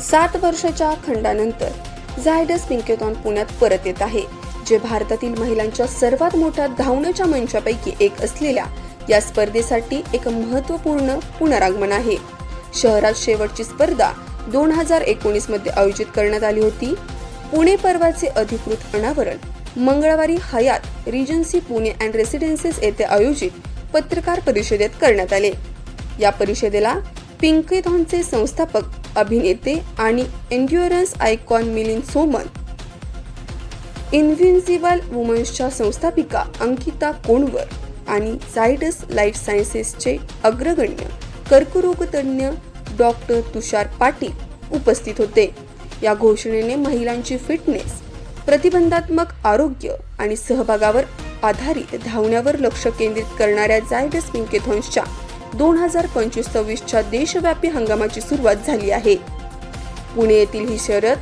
सात वर्षाच्या खंडानंतर झायडस पिंकेथॉन पुण्यात परत येत आहे जे भारतातील महिलांच्या सर्वात मोठ्या धावण्याच्या मंचापैकी एक असलेल्या या स्पर्धेसाठी एक महत्त्वपूर्ण पुनरागमन आहे. शहरात शेवटची स्पर्धा दोन हजार एकोणीसमध्ये आयोजित करण्यात आली होती. पुणे पर्वाचे अधिकृत अनावरण मंगळवारी Hyatt Regency Pune and residencies येथे आयोजित पत्रकार परिषदेत करण्यात आले. या परिषदेला पिंकेथॉनचे संस्थापक अभिनेते आणि endurance icon Milind Soman. Invincible वुमन्सच्या संस्थापिका अंकिता कोणवर आणि झायडस लाईफ सायन्सेसचे अग्रगण्य कर्करोगतज्ञ डॉक्टर तुषार पाटील उपस्थित होते. या घोषणेने महिलांची फिटनेस प्रतिबंधात्मक आरोग्य आणि सहभागावर आधारित धावण्यावर लक्ष केंद्रित करणाऱ्या झायडस मिंकेथॉन्सच्या दोन हजार पंचवीस सव्वीसच्या देशव्यापी हंगामाची सुरुवात झाली आहे. पुणे येथील ही शर्यत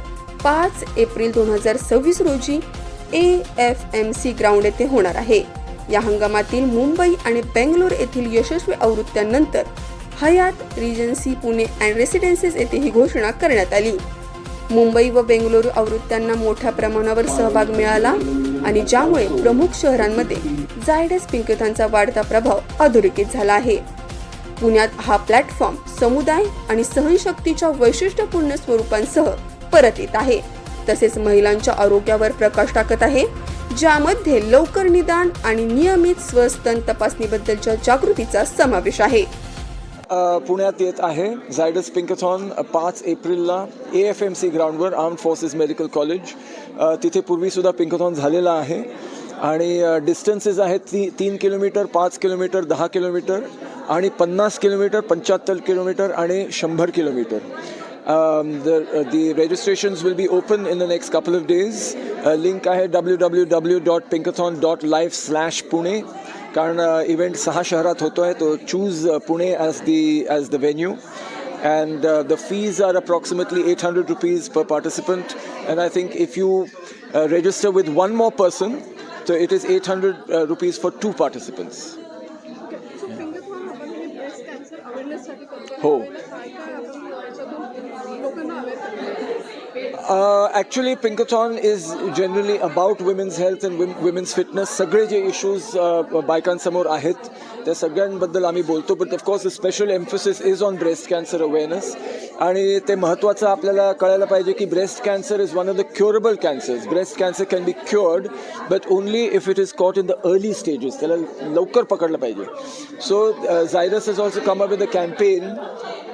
पाच एप्रिल दोन हजार सव्वीस रोजी A F M C ground येथे होणार आहे. या हंगामातील मुंबई आणि बेंगलोर येथील यशस्वी आवृत्त्यांनंतर Hyatt Regency Pune and residencies येथे ही घोषणा करण्यात आली. मुंबई व बेंगळुरू आवृत्त्यांना मोठ्या प्रमाणावर सहभाग मिळाला आणि ज्यामुळे प्रमुख शहरांमध्ये जायडस पिंकथांचा वाढता प्रभाव अधोरेखित झाला आहे. पुण्यात हा प्लॅटफॉर्म समुदाय आणि सहनशक्तीच्या वैशिष्ट्यपूर्ण स्वरूपांसह परत येत आहे. तसेच महिलांच्या आरोग्यावर प्रकाश टाकत आहे ज्यामध्ये लवकर निदान आणि नियमित स्वस्तन तपासणीबद्दलच्या जागृतीचा समावेश आहे. पुण्यात येत आहे झायडस पिंकथॉन पाच एप्रिलला ए एफ एम सी ग्राउंडवर आर्म फोर्सेस मेडिकल कॉलेज तिथे पूर्वीसुद्धा पिंकथॉन झालेला आहे. आणि डिस्टन्सेस आहेत ती तीन किलोमीटर पाच किलोमीटर दहा किलोमीटर आणि पन्नास किलोमीटर पंच्याहत्तर किलोमीटर आणि शंभर kilometre Um, the uh, the registrations will be open in the next couple of days. Uh, link आहे W W W dot Pinkathon dot life slash Pune कारण event सहा शहरात होतो आहे तो choose Pune as the as the venue and uh, the fees are approximately 800 rupees per participant and i think if you uh, register with one more person so it is 800 uh, rupees for two participants. Oh. Uh, actually, Pinkathon is generally about women's health and women's fitness. Sagreje issues uh, Baikan Samor Ahit. त्या सगळ्यांबद्दल आम्ही बोलतो but of course the special emphasis is on breast cancer awareness आणि ते महत्त्वाचं आपल्याला कळायला पाहिजे की breast cancer is one of the curable cancers breast cancer can be cured but only if it is caught in the early stages त्याला लवकर पकडलं पाहिजे so Zyrus is also come up with a campaign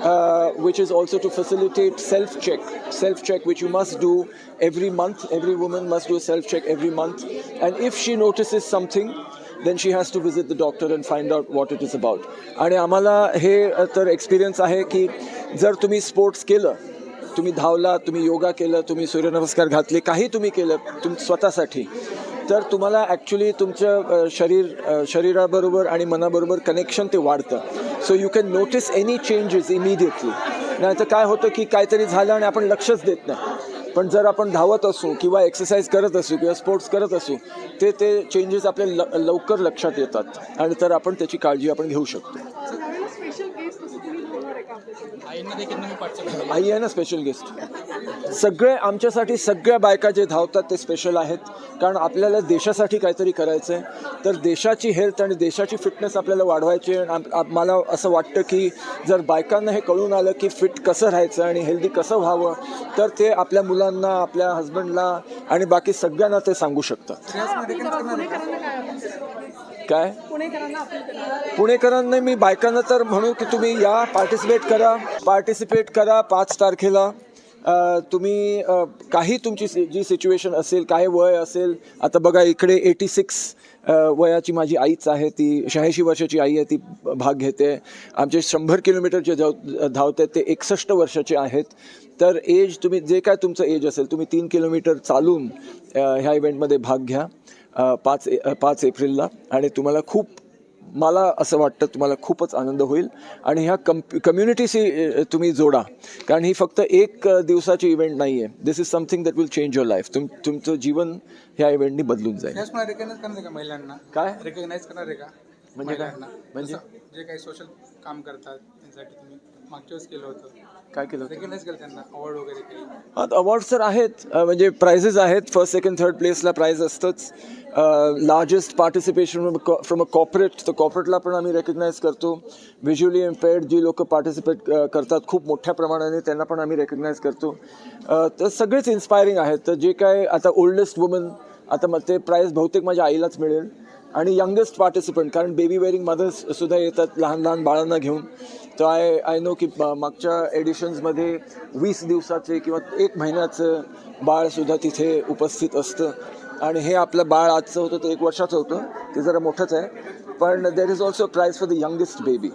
uh, which is also to facilitate self check self check which you must do every month every woman must do a self check every month and if she notices then she has to visit the doctor and find out what it is about आणि आम्हाला हे तर experience आहे की जर तुम्ही sports केलं तुम्ही धावला तुम्ही योगा केलं तुम्ही सूर्यनमस्कार घातले काही तुम्ही केलं तुम स्वतःसाठी तर तुम्हाला ॲक्च्युली तुमचं शरीर शरीराबरोबर आणि मनाबरोबर कनेक्शन ते वाढतं. So you can notice any changes immediately नाही तर काय होतं की काहीतरी झालं आणि आपण लक्षच देत नाही. पण जर आपण धावत असू किंवा एक्सरसाइज करत असू किंवा स्पोर्ट्स करत असू ते ते चेंजेस आपल्या ल लवकर लक्षात येतात. आणि तर आपण त्याची काळजी आपण घेऊ शकतो. त्यावेळेला स्पेशल गेस्ट असं तुम्ही होणार आहे का? आपल्यासोबत आईंना देखील तुम्ही पार्टिसिपेट आई आहे ना स्पेशल गेस्ट सगळे आमच्यासाठी सगळ्या बायका जे धावतात ते स्पेशल आहेत. कारण आपल्याला देशासाठी काहीतरी करायचं आहे तर देशाची हेल्थ आणि देशाची फिटनेस आपल्याला वाढवायची आणि मला असं वाटतं की जर बायकांना हे कळून आलं की फिट कसं राहायचं आणि हेल्दी कसं व्हावं तर ते आपल्या मुलांना आपल्या हजबंडला आणि बाकी सगळ्यांना ते सांगू शकतात. काय? पुणेकरांना मी बायकांना तर म्हणू की तुम्ही या पार्टिसिपेट करा. पार्टिसिपेट करा पाच तारखेला. तुम्ही काही तुमची सि- जी सिच्युएशन असेल काय वय असेल आता बघा इकडे एटी सिक्स वयाची माझी आईच आहे ती शहाऐंशी वर्षाची आई आहे ती भाग घेते. आमचे शंभर किलोमीटरचे धाव धावते ते एकसष्ट वर्षाचे आहेत. तर एज तुम्ही जे काय तुमचं एज असेल तुम्ही तीन किलोमीटर चालून ह्या इव्हेंटमध्ये भाग घ्या पाच ए- पाच एप्रिलला. आणि तुम्हाला खूप मला असं वाटतं तुम्हाला खूपच आनंद होईल. आणि ह्या कम कम्युनिटीशी तुम्ही जोडा. कारण ही फक्त एक दिवसाची इव्हेंट नाही आहे this is something that will change your life तुम तुमचं जीवन ह्या इव्हेंटनी बदलून जाईल. महिलांना? काय? रेकग्नाइज करणार आहे का म्हणजे काय? म्हणजे? जे काही सोशल काम करतात त्यांच्यासाठी तुम्ही मागच्या वेळेस केलं होतं. काय केलं होतं? रेकग्नाईज केलं त्यांना अवॉर्ड वगैरे काही हा अवॉर्ड्स तर आहेत अ, म्हणजे प्राइजेस आहेत. फर्स्ट सेकंड थर्ड प्लेसला प्राइज असतंच. Largest participation from a corporate तर कॉर्पोरेटला पण आम्ही रेकग्नाईज करतो. व्हिज्युअली इम्पेअर्ड जी लोक पार्टिसिपेट करतात खूप मोठ्या प्रमाणाने त्यांना पण आम्ही रेकग्नाईज करतो. अ, तर सगळेच इन्स्पायरिंग आहेत. तर जे काय आता ओल्डेस्ट वुमन आता मग ते प्राईज बहुतेक माझ्या आईलाच मिळेल. आणि यंगेस्ट पार्टिसिपंट कारण बेबी वेअरिंग मदर्स सुद्धा येतात लहान लहान बाळांना घेऊन. तर आय आय नो की मागच्या एडिशन्समध्ये वीस दिवसाचे किंवा एक महिन्याचं बाळसुद्धा तिथे उपस्थित असतं. आणि हे आपलं बाळ आजचं होतं ते एक वर्षाचं होतं ते जरा मोठंच आहे. पण there is also prize for the youngest baby